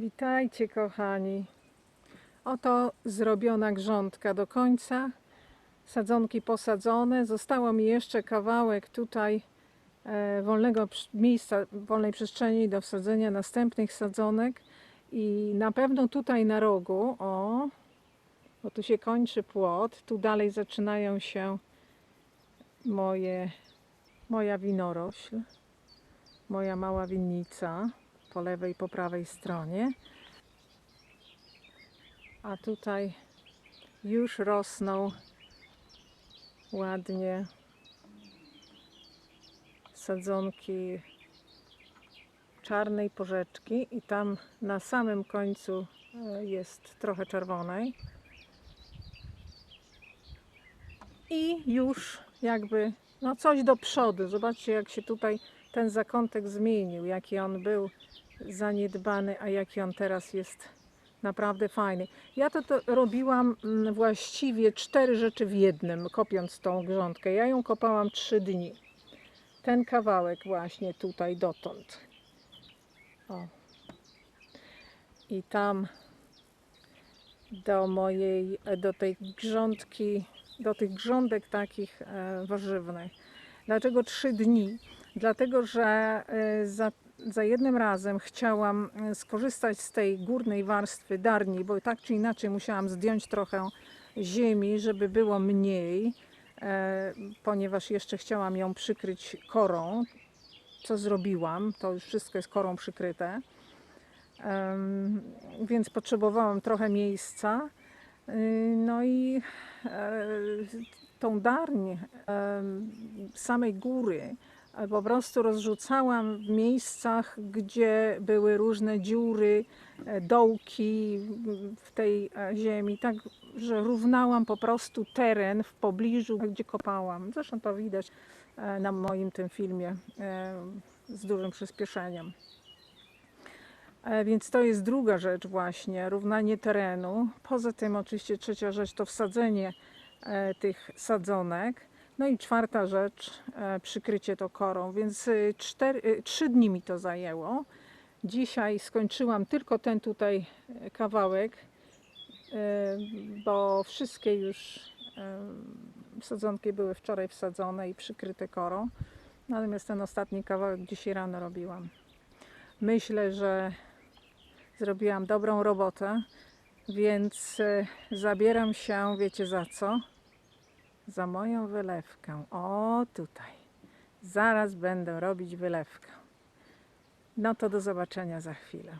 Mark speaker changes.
Speaker 1: Witajcie kochani. Oto zrobiona grządka do końca. Sadzonki posadzone. Zostało mi jeszcze kawałek tutaj e, wolnego miejsca, wolnej przestrzeni do wsadzenia następnych sadzonek. I na pewno tutaj na rogu, o, bo tu się kończy płot, tu dalej zaczynają się moje, moja winorośl, moja mała winnica po lewej i po prawej stronie. A tutaj już rosną ładnie sadzonki czarnej porzeczki i tam na samym końcu e, jest trochę czerwonej. I już jakby no coś do przodu. Zobaczcie jak się tutaj ten zakątek zmienił, jaki on był zaniedbany, a jaki on teraz jest naprawdę fajny. Ja to, to robiłam mm, właściwie cztery rzeczy w jednym, kopiąc tą grządkę. Ja ją kopałam trzy dni. Ten kawałek właśnie tutaj dotąd. O. I tam do mojej, do tej grządki, do tych grządek takich e, warzywnych. Dlaczego trzy dni? Dlatego, że e, za, za jednym razem chciałam e, skorzystać z tej górnej warstwy darni, bo tak czy inaczej musiałam zdjąć trochę ziemi, żeby było mniej, e, ponieważ jeszcze chciałam ją przykryć korą, co zrobiłam. To już wszystko jest korą przykryte. Więc potrzebowałam trochę miejsca. Y, No i e, tą darń samej góry po prostu rozrzucałam w miejscach, gdzie były różne dziury, e, dołki w- tej e, ziemi, tak że równałam po prostu teren w pobliżu, gdzie kopałam. Zresztą to widać e, na moim tym filmie z dużym przyspieszeniem. Więc to jest druga rzecz właśnie, równanie terenu. Poza tym oczywiście trzecia rzecz to wsadzenie tych sadzonek. No i czwarta rzecz, e, przykrycie to korą. Więc y, cztery, y, trzy dni mi to zajęło. Dzisiaj skończyłam tylko ten tutaj e, kawałek, e, bo wszystkie już e, sadzonki były wczoraj wsadzone i przykryte korą. Natomiast ten ostatni kawałek dzisiaj rano robiłam. Myślę, że zrobiłam dobrą robotę, więc e, zabieram się, wiecie za co? Za moją wylewkę. O, tutaj. Zaraz będę robić wylewkę. No to do zobaczenia za chwilę.